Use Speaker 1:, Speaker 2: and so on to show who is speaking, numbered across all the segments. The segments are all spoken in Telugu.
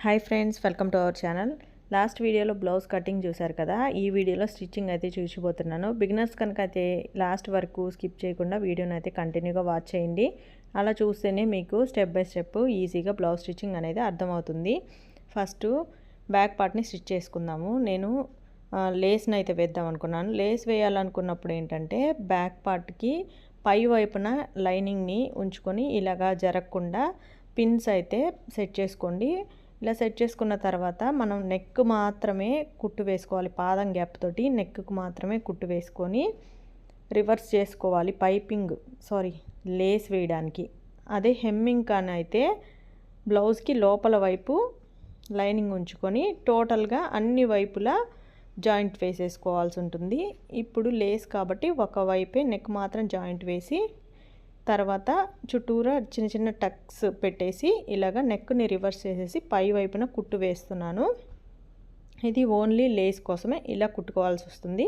Speaker 1: Hi friends welcome to our channel. Last వీడియోలో బ్లౌజ్ కటింగ్ చూశారు కదా ఈ వీడియోలో స్టిచ్చింగ్ అయితే చూసిపోతున్నాను. బిగినర్స్ కనుక అయితే లాస్ట్ వరకు స్కిప్ చేయకుండా వీడియోని అయితే కంటిన్యూగా వాచ్ చేయండి. అలా చూస్తేనే మీకు స్టెప్ బై స్టెప్ ఈజీగా బ్లౌజ్ స్టిచ్చింగ్ అనేది అర్థమవుతుంది. ఫస్ట్ బ్యాక్ పార్ట్ని స్టిచ్ చేసుకుందాము. నేను లేస్ని అయితే వేద్దాం అనుకున్నాను. లేస్ వేయాలనుకున్నప్పుడు ఏంటంటే బ్యాక్ పార్ట్కి పై వైపున లైనింగ్ని ఉంచుకొని ఇలాగా జరగకుండా పిన్స్ అయితే సెట్ చేసుకోండి. ఇలా సెట్ చేసుకున్న తర్వాత మనం నెక్ మాత్రమే కుట్టు వేసుకోవాలి. పాదం గ్యాప్ తోటి నెక్కు మాత్రమే కుట్టు వేసుకొని రివర్స్ చేసుకోవాలి. పైపింగ్ సారీ లేస్ వేయడానికి. అదే హెమ్మింగ్ కానీ అయితే బ్లౌజ్కి లోపల వైపు లైనింగ్ ఉంచుకొని టోటల్గా అన్ని వైపులా జాయింట్ వేసేసుకోవాల్సి ఉంటుంది. ఇప్పుడు లేస్ కాబట్టి ఒక వైపే నెక్ మాత్రం జాయింట్ వేసి తర్వాత చుట్టూరా చిన్న చిన్న టక్స్ పెట్టేసి ఇలాగ నెక్ని రివర్స్ చేసేసి పై వైపున కుట్టు వేస్తున్నాను. ఇది ఓన్లీ లేస్ కోసమే ఇలా కుట్టుకోవాల్సి వస్తుంది.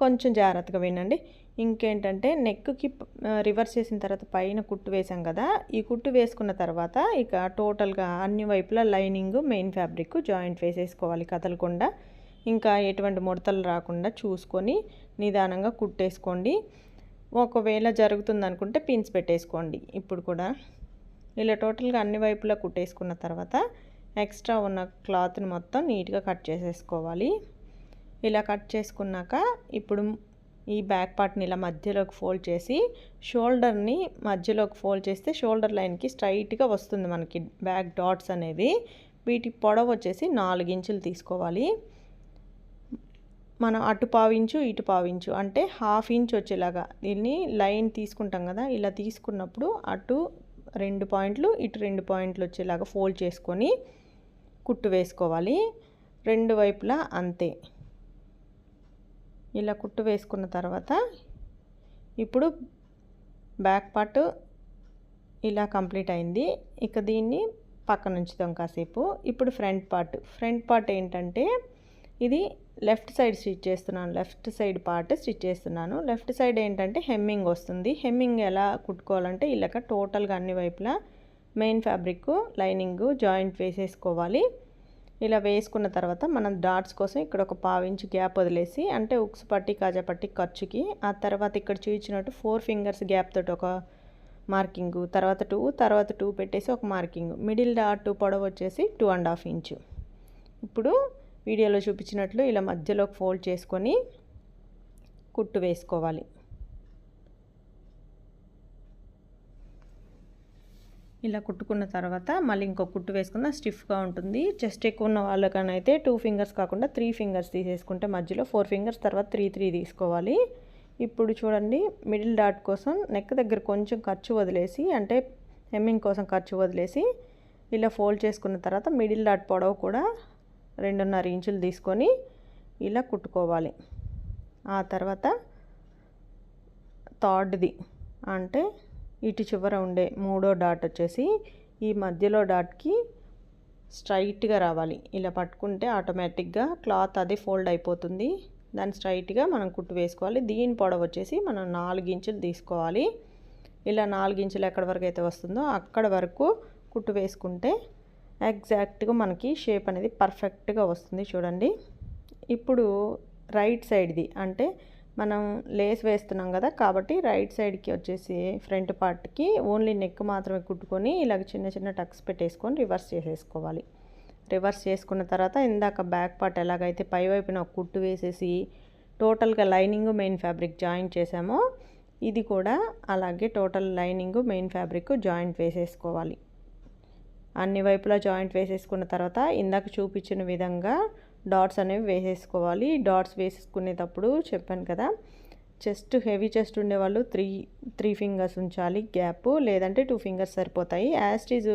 Speaker 1: కొంచెం జాగ్రత్తగా వినండి. ఇంకేంటంటే నెక్కి రివర్స్ చేసిన తర్వాత పైన కుట్టు వేసాం కదా ఈ కుట్టు వేసుకున్న తర్వాత ఇక టోటల్గా అన్ని వైపులా లైనింగ్ మెయిన్ ఫ్యాబ్రిక్ జాయింట్ వేసేసుకోవాలి కదలకుండా. ఇంకా ఎటువంటి ముడతలు రాకుండా చూసుకొని నిదానంగా కుట్టేసుకోండి. ఒకవేళ జరుగుతుంది అనుకుంటే పిన్స్ పెట్టేసుకోండి. ఇప్పుడు కూడా ఇలా టోటల్గా అన్ని వైపులా కుట్టేసుకున్న తర్వాత ఎక్స్ట్రా ఉన్న క్లాత్ని మొత్తం నీట్గా కట్ చేసేసుకోవాలి. ఇలా కట్ చేసుకున్నాక ఇప్పుడు ఈ బ్యాక్ పార్ట్ని ఇలా మధ్యలోకి ఫోల్డ్ చేసి షోల్డర్ని మధ్యలోకి ఫోల్డ్ చేస్తే షోల్డర్ లైన్కి స్ట్రైట్గా వస్తుంది మనకి బ్యాక్ డాట్స్ అనేవి. వీటి పొడవు వచ్చేసి నాలుగు ఇంచులు తీసుకోవాలి. మనం అటు పావించు ఇటు పావించు. అంటే హాఫ్ ఇంచ్ వచ్చేలాగా. దీన్ని లైన్ తీసుకుంటాం కదా ఇలా తీసుకున్నప్పుడు అటు రెండు పాయింట్లు ఇటు రెండు పాయింట్లు వచ్చేలాగా ఫోల్డ్ చేసుకొని కుట్టు వేసుకోవాలి. రెండు వైపులా అంతే. ఇలా కుట్టు వేసుకున్న తర్వాత ఇప్పుడు బ్యాక్ పార్ట్ ఇలా కంప్లీట్ అయింది. ఇక దీన్ని పక్కన ఉంచుతాం కాసేపు. ఇప్పుడు ఫ్రంట్ పార్ట్. ఫ్రంట్ పార్ట్ ఏంటంటే ఇది లెఫ్ట్ సైడ్ స్టిచ్ చేస్తున్నాను. లెఫ్ట్ సైడ్ పార్ట్ స్టిచ్ చేస్తున్నాను. లెఫ్ట్ సైడ్ ఏంటంటే హెమ్మింగ్ వస్తుంది. హెమ్మింగ్ ఎలా కుట్టుకోవాలంటే ఇలాగ టోటల్గా అన్ని వైపులా మెయిన్ ఫ్యాబ్రిక్ లైనింగ్ జాయింట్ వేసేసుకోవాలి. ఇలా వేసుకున్న తర్వాత మనం డాట్స్ కోసం ఇక్కడ ఒక పావించి గ్యాప్ వదిలేసి అంటే ఉక్స్ పట్టి కాజా పట్టి ఖర్చుకి ఆ తర్వాత ఇక్కడ చూపించినట్టు ఫోర్ ఫింగర్స్ గ్యాప్ తోటి ఒక మార్కింగ్ తర్వాత టూ తర్వాత టూ పెట్టేసి ఒక మార్కింగ్. మిడిల్ డాట్ పొడవు వచ్చేసి టూ అండ్ హాఫ్ ఇంచు. ఇప్పుడు వీడియోలో చూపించినట్లు ఇలా మధ్యలో ఫోల్డ్ చేసుకొని కుట్టు వేసుకోవాలి. ఇలా కుట్టుకున్న తర్వాత మళ్ళీ ఇంకో కుట్టు వేసుకున్న స్టిఫ్గా ఉంటుంది. చెస్ట్ ఎక్కువ ఉన్న వాళ్ళకనైతే టూ ఫింగర్స్ కాకుండా త్రీ ఫింగర్స్ తీసేసుకుంటే మధ్యలో ఫోర్ ఫింగర్స్ తర్వాత త్రీ త్రీ తీసుకోవాలి. ఇప్పుడు చూడండి మిడిల్ డాట్ కోసం నెక్ దగ్గర కొంచెం ఖర్చు వదిలేసి అంటే హెమ్మింగ్ కోసం ఖర్చు వదిలేసి ఇలా ఫోల్డ్ చేసుకున్న తర్వాత మిడిల్ డాట్ పొడవు కూడా రెండున్నర ఇంచులు తీసుకొని ఇలా కుట్టుకోవాలి. ఆ తర్వాత థర్డ్ది అంటే ఇటు చివర ఉండే మూడో డాట్ వచ్చేసి ఈ మధ్యలో డాట్కి స్ట్రైట్గా రావాలి. ఇలా పట్టుకుంటే ఆటోమేటిక్గా క్లాత్ అది ఫోల్డ్ అయిపోతుంది. దాన్ని స్ట్రైట్గా మనం కుట్టు వేసుకోవాలి. దీని పొడవు వచ్చేసి మనం నాలుగించులు తీసుకోవాలి. ఇలా నాలుగించులు ఎక్కడి వరకు అయితే వస్తుందో అక్కడ వరకు కుట్టు వేసుకుంటే ఎగ్జాక్ట్గా మనకి షేప్ అనేది పర్ఫెక్ట్గా వస్తుంది చూడండి. ఇప్పుడు రైట్ సైడ్ది అంటే మనం లేస్ వేస్తున్నాం కదా కాబట్టి రైట్ సైడ్కి వచ్చేసి ఫ్రంట్ పార్ట్కి ఓన్లీ నెక్ మాత్రమే కుట్టుకొని ఇలాగ చిన్న చిన్న టక్స్ పెట్టేసుకొని రివర్స్ చేసేసుకోవాలి. రివర్స్ చేసుకున్న తర్వాత ఇందాక బ్యాక్ పార్ట్ ఎలాగైతే పై వైపున ఒక కుట్టు వేసేసి టోటల్గా లైనింగ్ మెయిన్ ఫ్యాబ్రిక్ జాయింట్ చేసామో ఇది కూడా అలాగే total lining main fabric joint వేసేసుకోవాలి. అన్ని వైపులా జాయింట్ వేసేసుకున్న తర్వాత ఇందాక చూపించిన విధంగా డాట్స్ అనేవి వేసేసుకోవాలి. డాట్స్ వేసేసుకునేటప్పుడు చెప్పాను కదా చెస్ట్ హెవీ చెస్ట్ ఉండేవాళ్ళు త్రీ త్రీ ఫింగర్స్ ఉంచాలి గ్యాప్ లేదంటే టూ ఫింగర్స్ సరిపోతాయి. యాస్టీజ్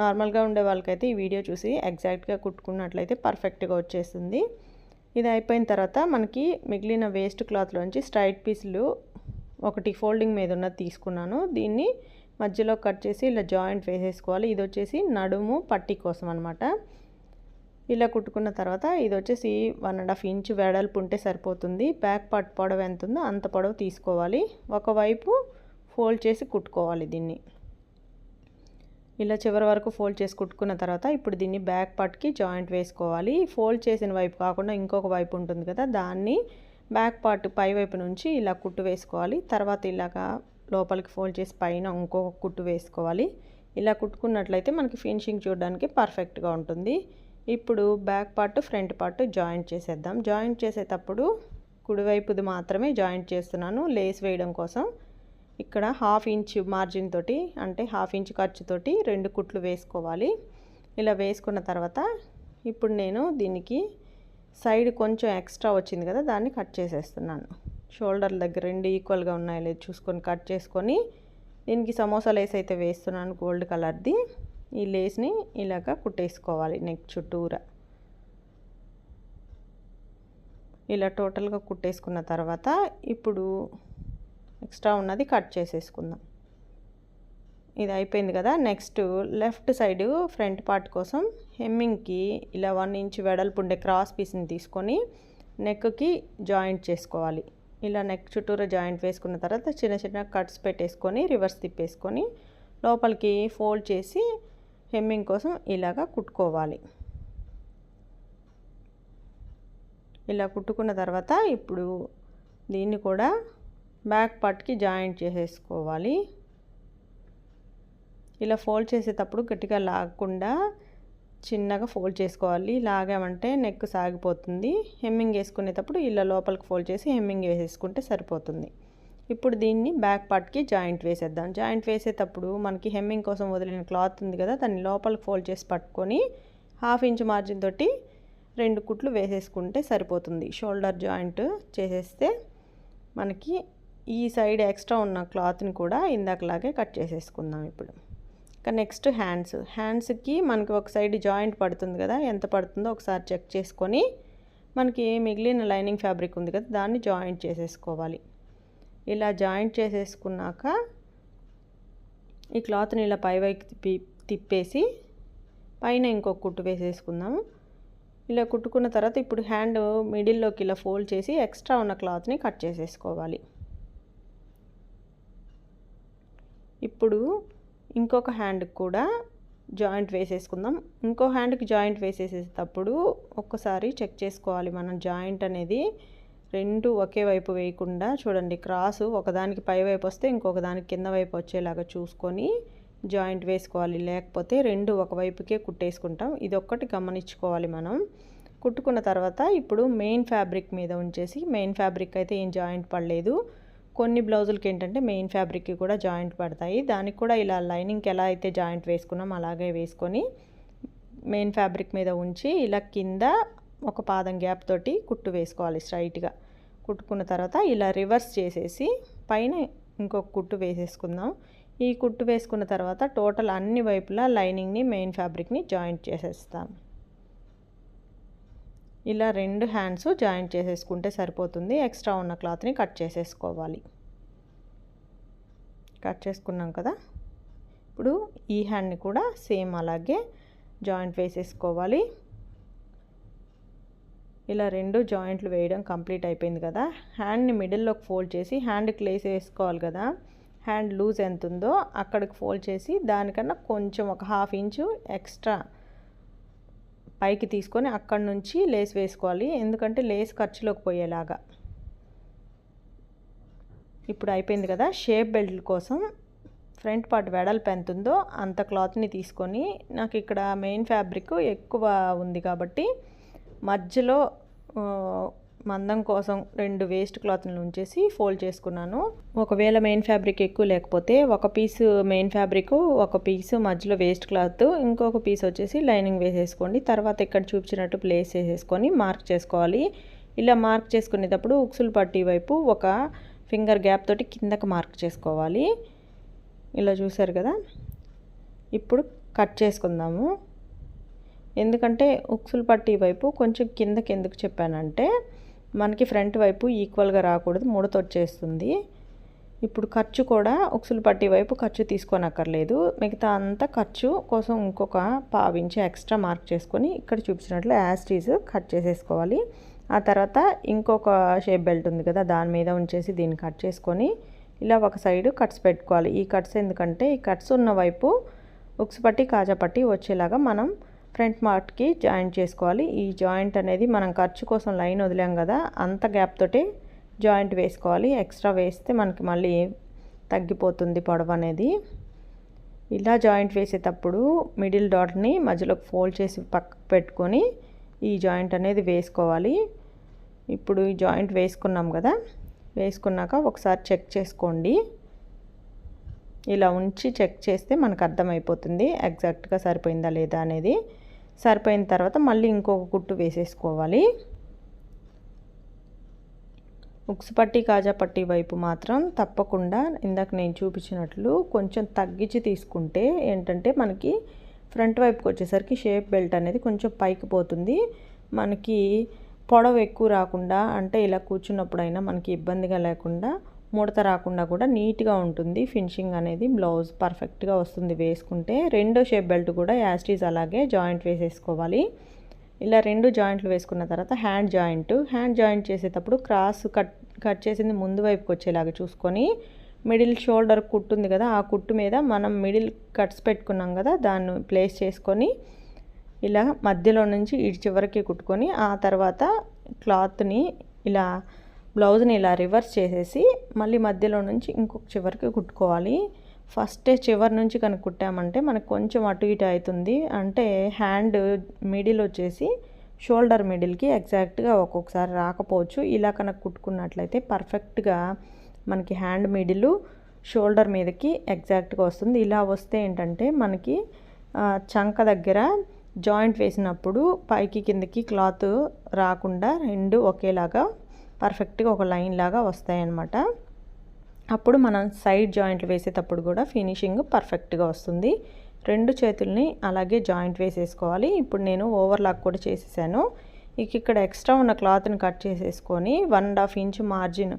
Speaker 1: నార్మల్గా ఉండే వాళ్ళకైతే ఈ వీడియో చూసి ఎగ్జాక్ట్గా కుట్టుకున్నట్లయితే పర్ఫెక్ట్గా వచ్చేస్తుంది. ఇది అయిపోయిన తర్వాత మనకి మిగిలిన వేస్ట్ క్లాత్లోంచి స్ట్రైట్ పీసులు ఒకటి ఫోల్డింగ్ మీద ఉన్నది తీసుకున్నాను. దీన్ని మధ్యలో కట్ చేసి ఇలా జాయింట్ వేసేసుకోవాలి. ఇది వచ్చేసి నడుము పట్టి కోసం అనమాట ఇలా కుట్టుకున్న తర్వాత ఇది వచ్చేసి వన్ అండ్ హాఫ్ ఇంచ్ వెడల్పు ఉంటే సరిపోతుంది. బ్యాక్ పార్ట్ పొడవు ఎంత ఉందో అంత పొడవు తీసుకోవాలి. ఒకవైపు ఫోల్డ్ చేసి కుట్టుకోవాలి దీన్ని. ఇలా చివరి వరకు ఫోల్డ్ చేసి కుట్టుకున్న తర్వాత ఇప్పుడు దీన్ని బ్యాక్ పార్ట్కి జాయింట్ వేసుకోవాలి. ఫోల్డ్ చేసిన వైపు కాకుండా ఇంకొక వైపు ఉంటుంది కదా దాన్ని బ్యాక్ పార్ట్ పై వైపు నుంచి ఇలా కుట్టు వేసుకోవాలి. తర్వాత ఇలాగా లోపలికి ఫోల్డ్ చేసి పైన ఇంకొక కుట్టు వేసుకోవాలి. ఇలా కుట్టుకున్నట్లయితే మనకి ఫినిషింగ్ చూడడానికి పర్ఫెక్ట్గా ఉంటుంది. ఇప్పుడు back part front part joint చేసేద్దాం. జాయింట్ చేసేటప్పుడు కుడివైపుది మాత్రమే జాయింట్ చేస్తున్నాను లేస్ వేయడం కోసం. ఇక్కడ హాఫ్ ఇంచ్ మార్జిన్ తోటి అంటే హాఫ్ ఇంచ్ ఖర్చుతోటి రెండు కుట్లు వేసుకోవాలి. ఇలా వేసుకున్న తర్వాత ఇప్పుడు నేను దీనికి సైడ్ కొంచెం ఎక్స్ట్రా వచ్చింది కదా దాన్ని కట్ చేసేస్తున్నాను. షోల్డర్ దగ్గర రెండు ఈక్వల్గా ఉన్నాయో. లేదు చూసుకొని కట్ చేసుకొని దీనికి సమోసా లేస్ అయితే వేస్తున్నాను గోల్డ్ కలర్ది. ఈ లేస్ని ఇలాగ కుట్టేసుకోవాలి నెక్ చుట్టూరా. ఇలా టోటల్గా కుట్టేసుకున్న తర్వాత ఇప్పుడు ఎక్స్ట్రా ఉన్నది కట్ చేసేసుకుందాం. ఇది అయిపోయింది కదా. Next left side front part కోసం హెమ్మింగ్కి ఇలా వన్ ఇంచ్ వెడల్పు ఉండే క్రాస్ పీస్ని తీసుకొని నెక్కి జాయింట్ చేసుకోవాలి. ఇలా నెక్ చుట్టూరా జాయింట్ వేసుకున్న తర్వాత చిన్న చిన్న కట్స్ పెట్టేసుకొని రివర్స్ తిప్పేసుకొని లోపలికి ఫోల్డ్ చేసి హెమ్మింగ్ కోసం ఇలాగా కుట్టుకోవాలి. ఇలా కుట్టుకున్న తర్వాత ఇప్పుడు దీన్ని కూడా బ్యాక్ పార్ట్కి జాయింట్ చేసేసుకోవాలి. ఇలా ఫోల్డ్ చేసేటప్పుడు గట్టిగా లాగకుండా చిన్నగా ఫోల్డ్ చేసుకోవాలి. లాగామంటే నెక్ సాగిపోతుంది. హెమ్మింగ్ వేసుకునేటప్పుడు ఇలా లోపలికి ఫోల్డ్ చేసి హెమ్మింగ్ వేసేసుకుంటే సరిపోతుంది. ఇప్పుడు దీన్ని బ్యాక్ పార్ట్కి జాయింట్ వేసేద్దాం. జాయింట్ వేసేటప్పుడు మనకి హెమ్మింగ్ కోసం వదిలిన క్లాత్ ఉంది కదా దాన్ని లోపలికి ఫోల్డ్ చేసి పట్టుకొని హాఫ్ ఇంచ్ మార్జిన్ తోటి రెండు కుట్లు వేసేసుకుంటే సరిపోతుంది. షోల్డర్ జాయింట్ చేసేస్తే మనకి ఈ సైడ్ ఎక్స్ట్రా ఉన్న క్లాత్ని కూడా ఇందాకలాగే కట్ చేసేసుకుందాం ఇప్పుడు. Next hands. హ్యాండ్స్కి మనకి ఒక సైడ్ జాయింట్ పడుతుంది కదా ఎంత పడుతుందో ఒకసారి చెక్ చేసుకొని మనకి మిగిలిన లైనింగ్ ఫ్యాబ్రిక్ ఉంది కదా దాన్ని జాయింట్ చేసేసుకోవాలి. ఇలా జాయింట్ చేసేసుకున్నాక ఈ క్లాత్ని ఇలా పైవైపు తిప్పి తిప్పేసి పైన ఇంకొక కుట్టు వేసేసుకుందాము. ఇలా కుట్టుకున్న తర్వాత ఇప్పుడు హ్యాండ్ మిడిల్లోకి ఇలా ఫోల్డ్ చేసి ఎక్స్ట్రా ఉన్న క్లాత్ని కట్ చేసేసుకోవాలి. ఇప్పుడు ఇంకొక హ్యాండ్కి కూడా జాయింట్ వేసేసుకుందాం. ఇంకో హ్యాండ్కి జాయింట్ వేసేసేటప్పుడు ఒక్కసారి చెక్ చేసుకోవాలి. మనం జాయింట్ అనేది రెండు ఒకే వైపు వేయకుండా చూడండి క్రాసు ఒకదానికి పై వైపు వస్తే ఇంకొక దానికి కింద వైపు వచ్చేలాగా చూసుకొని జాయింట్ వేసుకోవాలి. లేకపోతే రెండు ఒకవైపుకే కుట్టేసుకుంటాం. ఇది ఒక్కటి గమనించుకోవాలి మనం. కుట్టుకున్న తర్వాత ఇప్పుడు మెయిన్ ఫ్యాబ్రిక్ మీద ఉంచేసి మెయిన్ ఫ్యాబ్రిక్ అయితే ఏం జాయింట్ పడలేదు. కొన్ని బ్లౌజులకి ఏంటంటే మెయిన్ ఫ్యాబ్రిక్కి కూడా జాయింట్ పడతాయి. దానికి కూడా ఇలా లైనింగ్కి ఎలా అయితే జాయింట్ వేసుకున్నాం అలాగే వేసుకొని మెయిన్ ఫ్యాబ్రిక్ మీద ఉంచి ఇలా కింద ఒక పాదం గ్యాప్ తోటి కుట్టు వేసుకోవాలి స్ట్రైట్గా. కుట్టుకున్న తర్వాత ఇలా రివర్స్ చేసేసి పైన ఇంకొక కుట్టు వేసేసుకుందాం. ఈ కుట్టు వేసుకున్న తర్వాత టోటల్ అన్ని వైపులా లైనింగ్ని మెయిన్ ఫ్యాబ్రిక్ని జాయింట్ చేసేస్తాం. ఇలా రెండు హ్యాండ్స్ జాయింట్ చేసేసుకుంటే సరిపోతుంది. ఎక్స్ట్రా ఉన్న క్లాత్ని కట్ చేసేసుకోవాలి. కట్ చేసుకున్నాం కదా? ఇప్పుడు ఈ హ్యాండ్ని కూడా సేమ్ అలాగే జాయింట్ వేసేసుకోవాలి. ఇలా రెండు జాయింట్లు వేయడం కంప్లీట్ అయిపోయింది కదా? హ్యాండ్ని మిడిల్లోకి ఫోల్డ్ చేసి హ్యాండ్కి లేస్ వేసుకోవాలి కదా? హ్యాండ్ లూజ్ ఎంత ఉందో అక్కడికి ఫోల్డ్ చేసి దానికన్నా కొంచెం ఒక హాఫ్ ఇంచు ఎక్స్ట్రా పైకి తీసుకొని అక్కడి నుంచి లేస్ వేసుకోవాలి. ఎందుకంటే లేస్ ఖర్చులోకి పోయేలాగా. ఇప్పుడు అయిపోయింది కదా షేప్ బెల్ట్ కోసం ఫ్రంట్ పార్ట్ వెడల్పు ఎంత ఉందో అంత క్లాత్ని తీసుకొని నాకు ఇక్కడ మెయిన్ ఫ్యాబ్రిక్ ఎక్కువ ఉంది కాబట్టి మధ్యలో మందం కోసం రెండు వేస్ట్ క్లాత్లను ఉంచేసి ఫోల్డ్ చేసుకున్నాను. ఒకవేళ మెయిన్ ఫ్యాబ్రిక్ ఎక్కువ లేకపోతే ఒక పీస్ మెయిన్ ఫ్యాబ్రిక్ ఒక పీస్ మధ్యలో వేస్ట్ క్లాత్ ఇంకొక పీస్ వచ్చేసి లైనింగ్ వేసేసుకోండి. తర్వాత ఇక్కడ చూపించినట్టు ప్లేస్ వేసేసుకొని మార్క్ చేసుకోవాలి. ఇలా మార్క్ చేసుకునేటప్పుడు ఉక్సులు పట్టి వైపు ఒక ఫింగర్ గ్యాప్ తోటి కిందకు మార్క్ చేసుకోవాలి. ఇలా చూసారు కదా? ఇప్పుడు కట్ చేసుకుందాము. ఎందుకంటే ఉక్సులు పట్టి వైపు కొంచెం కిందకి ఎందుకు చెప్పానంటే మనకి ఫ్రంట్ వైపు ఈక్వల్గా రాకూడదు ముడత వచ్చేస్తుంది. ఇప్పుడు ఖర్చు కూడా ఉక్సులు పట్టి వైపు ఖర్చు తీసుకోనక్కర్లేదు. మిగతా అంతా ఖర్చు కోసం ఇంకొక పావించి ఎక్స్ట్రా మార్క్ చేసుకొని ఇక్కడ చూపించినట్లు యాస్టీస్ కట్ చేసేసుకోవాలి. ఆ తర్వాత ఇంకొక షేప్ బెల్ట్ ఉంది కదా దాని మీద ఉంచేసి దీన్ని కట్ చేసుకొని ఇలా ఒక సైడ్ కట్స్ పెట్టుకోవాలి. ఈ కట్స్ ఎందుకంటే ఈ కట్స్ ఉన్న వైపు ఉక్స్ పట్టి కాజా పట్టి వచ్చేలాగా మనం ఫ్రంట్ మార్ట్కి జాయింట్ చేసుకోవాలి. ఈ జాయింట్ అనేది మనం ఖర్చు కోసం లైన్ వదిలాం కదా అంత గ్యాప్ తోటి జాయింట్ వేసుకోవాలి. ఎక్స్ట్రా వేస్తే మనకి మళ్ళీ తగ్గిపోతుంది పొడవు అనేది. ఇలా జాయింట్ వేసేటప్పుడు మిడిల్ డాట్ని మధ్యలోకి ఫోల్డ్ చేసి పక్కకు పెట్టుకొని ఈ జాయింట్ అనేది వేసుకోవాలి. ఇప్పుడు ఈ జాయింట్ వేసుకున్నాం కదా వేసుకున్నాక ఒకసారి చెక్ చేసుకోండి. ఇలా ఉంచి చెక్ చేస్తే మనకు అర్థమైపోతుంది ఎగ్జాక్ట్గా సరిపోయిందా లేదా అనేది. సరిపోయిన తర్వాత మళ్ళీ ఇంకొక కుట్టు వేసేసుకోవాలి. ఉక్స్ పట్టి కాజా పట్టి వైపు మాత్రం తప్పకుండా ఇందాక నేను చూపించినట్లు కొంచెం తగ్గించి తీసుకుంటే ఏంటంటే మనకి ఫ్రంట్ వైపుకి వచ్చేసరికి షేప్ బెల్ట్ అనేది కొంచెం పైకి పోతుంది. మనకి పొడవు ఎక్కువ రాకుండా అంటే ఇలా కూర్చున్నప్పుడైనా మనకి ఇబ్బందిగా లేకుండా ముడత రాకుండా కూడా నీట్గా ఉంటుంది. ఫినిషింగ్ అనేది బ్లౌజ్ పర్ఫెక్ట్గా వస్తుంది వేసుకుంటే. రెండో షేప్ బెల్ట్ కూడా యాస్టీజ్ అలాగే జాయింట్ వేసేసుకోవాలి. ఇలా రెండు జాయింట్లు వేసుకున్న తర్వాత హ్యాండ్ జాయింట్. హ్యాండ్ జాయింట్ చేసేటప్పుడు క్రాస్ కట్ కట్ చేసింది ముందు వైపుకి వచ్చేలాగా చూసుకొని మిడిల్ షోల్డర్ కుట్టుంది కదా ఆ కుట్టు మీద మనం మిడిల్ కట్స్ పెట్టుకున్నాం కదా దాన్ని ప్లేస్ చేసుకొని ఇలా మధ్యలో నుంచి ఇటు చివరికి కుట్టుకొని ఆ తర్వాత క్లాత్ని ఇలా బ్లౌజ్ని ఇలా రివర్స్ చేసేసి మళ్ళీ మధ్యలో నుంచి ఇంకొక చివరికి కుట్టుకోవాలి. ఫస్టే చివరి నుంచి కనుక కుట్టామంటే మనకు కొంచెం అటు ఇటు అవుతుంది. అంటే హ్యాండ్ మిడిల్ వచ్చేసి షోల్డర్ మిడిల్కి ఎగ్జాక్ట్గా ఒక్కొక్కసారి రాకపోవచ్చు. ఇలా కనుక కుట్టుకున్నట్లయితే పర్ఫెక్ట్గా మనకి హ్యాండ్ మిడిల్ షోల్డర్ మీదకి ఎగ్జాక్ట్గా వస్తుంది. ఇలా వస్తే ఏంటంటే మనకి చంక దగ్గర జాయింట్ వేసినప్పుడు పైకి కిందకి క్లాత్ రాకుండా రెండు ఒకేలాగా పర్ఫెక్ట్గా ఒక లైన్ లాగా వస్తాయన్నమాట. అప్పుడు మనం సైడ్ జాయింట్లు వేసేటప్పుడు కూడా ఫినిషింగ్ పర్ఫెక్ట్గా వస్తుంది. రెండు చేతుల్ని అలాగే జాయింట్ వేసేసుకోవాలి. ఇప్పుడు నేను ఓవర్లాక్ కూడా చేసేసాను. ఇక ఇక్కడ ఎక్స్ట్రా ఉన్న క్లాత్ని కట్ చేసేసుకొని one and half inch margin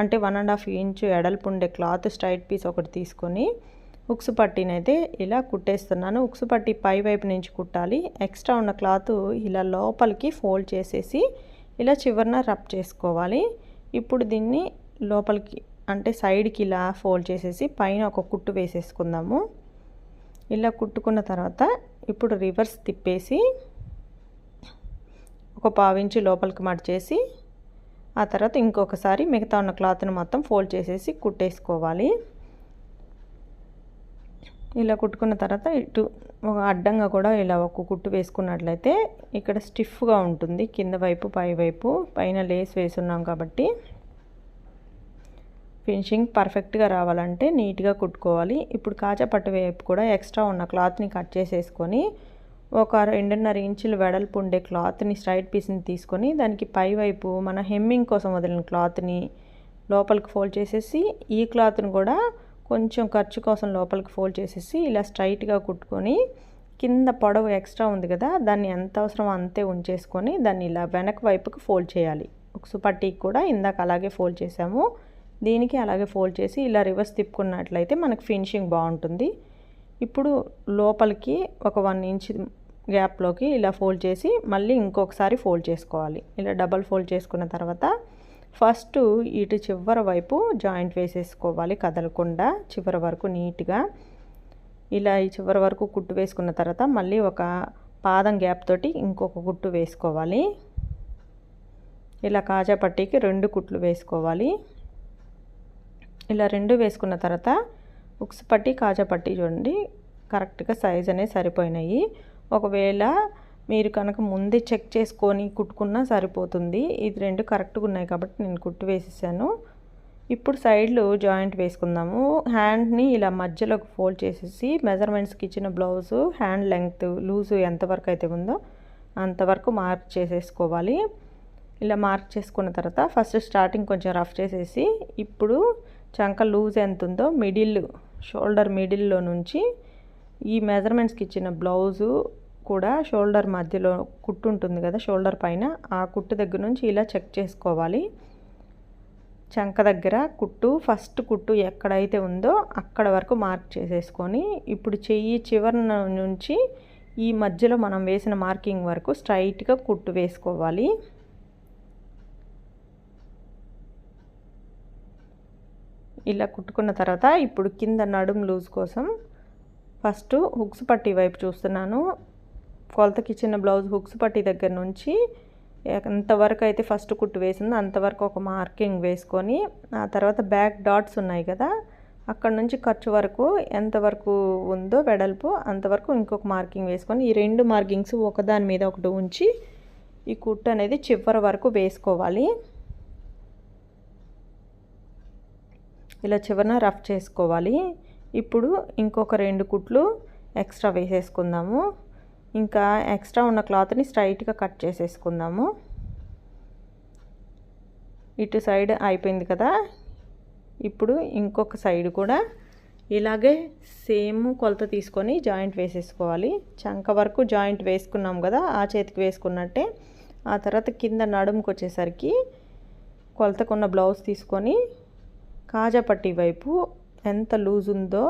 Speaker 1: అంటే వన్ అండ్ హాఫ్ ఇంచ్ ఎడల్పు ఉండే క్లాత్ స్ట్రైట్ పీస్ ఒకటి తీసుకొని ఉక్సు పట్టీని అయితే ఇలా కుట్టేస్తున్నాను. ఉక్సు పట్టి పై వైపు నుంచి కుట్టాలి. ఎక్స్ట్రా ఉన్న క్లాత్ ఇలా లోపలికి ఫోల్డ్ చేసేసి ఇలా చివరిన రబ్ చేసుకోవాలి. ఇప్పుడు దీన్ని లోపలికి అంటే సైడ్కి ఇలా ఫోల్డ్ చేసేసి పైన ఒక కుట్టు వేసేసుకుందాము. ఇలా కుట్టుకున్న తర్వాత ఇప్పుడు రివర్స్ తిప్పేసి ఒక పావించి లోపలికి మడిచేసి ఆ తర్వాత ఇంకొకసారి మిగతా ఉన్న క్లాత్ని మొత్తం ఫోల్డ్ చేసేసి కుట్టేసుకోవాలి. ఇలా కుట్టుకున్న తర్వాత ఇటు ఒక అడ్డంగా కూడా ఇలా ఒక కుట్టు వేసుకున్నట్లయితే ఇక్కడ స్టిఫ్గా ఉంటుంది. కింద వైపు పై వైపు పైన లేస్ వేసున్నాం కాబట్టి ఫినిషింగ్ పర్ఫెక్ట్గా రావాలంటే నీట్గా కుట్టుకోవాలి. ఇప్పుడు కాచపట్టు వైపు కూడా ఎక్స్ట్రా ఉన్న క్లాత్ని కట్ చేసేసుకొని ఒక రెండున్నర ఇంచులు వెడల్పు ఉండే క్లాత్ని స్ట్రైట్ పీస్ని తీసుకొని దానికి పై వైపు మన హెమ్మింగ్ కోసం వదిలిన క్లాత్ని లోపలికి ఫోల్డ్ చేసేసి ఈ క్లాత్ని కూడా కొంచెం ఖర్చు కోసం లోపలికి ఫోల్డ్ చేసేసి ఇలా స్ట్రైట్గా కుట్టుకొని కింద పొడవు ఎక్స్ట్రా ఉంది కదా దాన్ని ఎంత అవసరం అంతే ఉంచేసుకొని దాన్ని ఇలా వెనక వైపుకి ఫోల్డ్ చేయాలి. ఉక్సు పట్టీకి కూడా ఇందాక అలాగే ఫోల్డ్ చేసాము. దీనికి అలాగే ఫోల్డ్ చేసి ఇలా రివర్స్ తిప్పుకున్నట్లయితే మనకు ఫినిషింగ్ బాగుంటుంది. ఇప్పుడు లోపలికి ఒక వన్ ఇంచ్ గ్యాప్లోకి ఇలా ఫోల్డ్ చేసి మళ్ళీ ఇంకొకసారి ఫోల్డ్ చేసుకోవాలి. ఇలా డబల్ ఫోల్డ్ చేసుకున్న తర్వాత ఫస్ట్ ఇటు చివరి వైపు జాయింట్ వేసేసుకోవాలి కదలకుండా చివరి వరకు నీట్గా. ఇలా ఈ చివరి వరకు కుట్టు వేసుకున్న తర్వాత మళ్ళీ ఒక పాదం గ్యాప్ తోటి ఇంకొక కుట్టు వేసుకోవాలి. ఇలా కాజా పట్టీకి రెండు కుట్లు వేసుకోవాలి. ఇలా రెండు వేసుకున్న తర్వాత ఉక్స్ పట్టి కాజా పట్టి చూడండి కరెక్ట్గా సైజ్ అనేది సరిపోయినాయి. ఒకవేళ మీరు కనుక ముందే చెక్ చేసుకొని కుట్టుకున్నా సరిపోతుంది. ఇది రెండు కరెక్ట్గా ఉన్నాయి కాబట్టి నేను కుట్టు వేసేసాను. ఇప్పుడు సైడ్లు జాయింట్ వేసుకుందాము. హ్యాండ్ని ఇలా మధ్యలోకి ఫోల్డ్ చేసేసి మెజర్మెంట్స్కి ఇచ్చిన బ్లౌజు హ్యాండ్ లెంగ్త్ లూజు ఎంతవరకు అయితే ఉందో అంతవరకు మార్క్ చేసేసుకోవాలి. ఇలా మార్క్ చేసుకున్న తర్వాత ఫస్ట్ స్టార్టింగ్ కొంచెం రఫ్ చేసేసి ఇప్పుడు చంక లూజ్ ఎంత ఉందో మిడిల్ షోల్డర్ మిడిల్లో నుంచి ఈ మెజర్మెంట్స్కి ఇచ్చిన బ్లౌజు కూడా షోల్డర్ మధ్యలో కుట్టు ఉంటుంది కదా షోల్డర్ పైన. ఆ కుట్టు దగ్గర నుంచి ఇలా చెక్ చేసుకోవాలి. చంక దగ్గర కుట్టు ఫస్ట్ కుట్టు ఎక్కడైతే ఉందో అక్కడ వరకు మార్క్ చేసేసుకొని ఇప్పుడు చెయ్యి చివరి నుంచి ఈ మధ్యలో మనం వేసిన మార్కింగ్ వరకు స్ట్రైట్గా కుట్టు వేసుకోవాలి. ఇలా కుట్టుకున్న తర్వాత ఇప్పుడు కింద నడుము లూజ్ కోసం ఫస్ట్ హుక్స్ పట్టి వైపు చూస్తున్నాను. కొలతకి ఇచ్చిన బ్లౌజ్ హుక్స్ పట్టి దగ్గర నుంచి ఎంతవరకు అయితే ఫస్ట్ కుట్టు వేసిందో అంతవరకు ఒక మార్కింగ్ వేసుకొని ఆ తర్వాత బ్యాక్ డాట్స్ ఉన్నాయి కదా అక్కడ నుంచి ఖర్చు వరకు ఎంతవరకు ఉందో వెడల్పు అంతవరకు ఇంకొక మార్కింగ్ వేసుకొని ఈ రెండు మార్కింగ్స్ ఒకదాని మీద ఒకటి ఉంచి ఈ కుట్టు అనేది చివరి వరకు వేసుకోవాలి. ఇలా చివరన రఫ్ చేసుకోవాలి. ఇప్పుడు ఇంకొక రెండు కుట్లు ఎక్స్ట్రా వేసేసుకుందాము. ఇంకా ఎక్స్ట్రా ఉన్న క్లాత్ని స్ట్రైట్గా కట్ చేసేసుకుందాము. ఇటు సైడ్ అయిపోయింది కదా. ఇప్పుడు ఇంకొక సైడ్ కూడా ఇలాగే సేమ్ కొలత తీసుకొని జాయింట్ వేసేసుకోవాలి. చంక వరకు జాయింట్ వేసుకున్నాం కదా ఆ చేతికి వేసుకున్నట్టే. ఆ తర్వాత కింద నడుముకు వచ్చేసరికి కొలతకున్న బ్లౌజ్ తీసుకొని కాజాపట్టి వైపు ఎంత లూజ్ ఉందో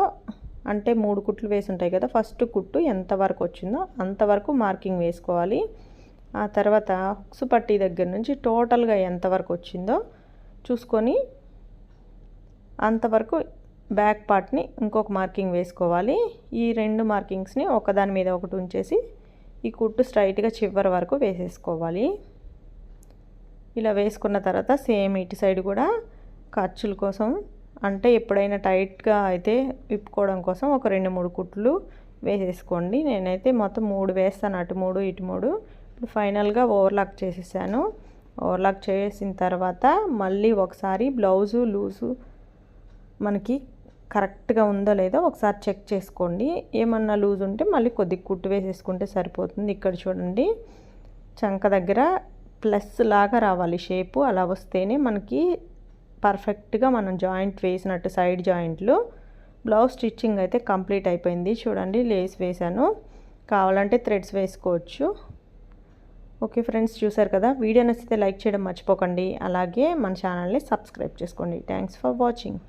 Speaker 1: అంటే మూడు కుట్లు వేసి ఉంటాయి కదా ఫస్ట్ కుట్టు ఎంతవరకు వచ్చిందో అంతవరకు మార్కింగ్ వేసుకోవాలి. ఆ తర్వాత హుక్స్ పట్టి దగ్గర నుంచి టోటల్గా ఎంతవరకు వచ్చిందో చూసుకొని అంతవరకు బ్యాక్ పార్ట్ని ఇంకొక మార్కింగ్ వేసుకోవాలి. ఈ రెండు మార్కింగ్స్ని ఒకదాని మీద ఒకటి ఉంచేసి ఈ కుట్టు స్ట్రైట్గా చివరి వరకు వేసేసుకోవాలి. ఇలా వేసుకున్న తర్వాత సేమ్ ఇటు సైడ్ కూడా ఖర్చుల కోసం అంటే ఎప్పుడైనా టైట్గా అయితే విప్పుకోవడం కోసం ఒక రెండు మూడు కుట్లు వేసేసుకోండి. నేనైతే మొత్తం మూడు వేస్తాను. అటు మూడు ఇటు మూడు. ఇప్పుడు ఫైనల్గా ఓవర్లాక్ చేసేసాను. ఓవర్లాక్ చేసిన తర్వాత మళ్ళీ ఒకసారి బ్లౌజు లూజు మనకి కరెక్ట్గా ఉందో లేదో ఒకసారి చెక్ చేసుకోండి. ఏమన్నా లూజ్ ఉంటే మళ్ళీ కొద్దిగా కుట్టు వేసేసుకుంటే సరిపోతుంది. ఇక్కడ చూడండి చంక దగ్గర ప్లస్ లాగా రావాలి షేపు. అలా వస్తేనే మనకి పర్ఫెక్ట్గా మనం జాయింట్ వేసినట్టు సైడ్ జాయింట్లు. బ్లౌజ్ స్టిచ్చింగ్ అయితే కంప్లీట్ అయిపోయింది. చూడండి లేస్ వేసాను కావాలంటే థ్రెడ్స్ వేసుకోవచ్చు. ఓకే ఫ్రెండ్స్ చూసారు కదా? వీడియో నచ్చితే లైక్ చేయడం మర్చిపోకండి. అలాగే మన ఛానల్ని సబ్స్క్రైబ్ చేసుకోండి. Thanks for watching.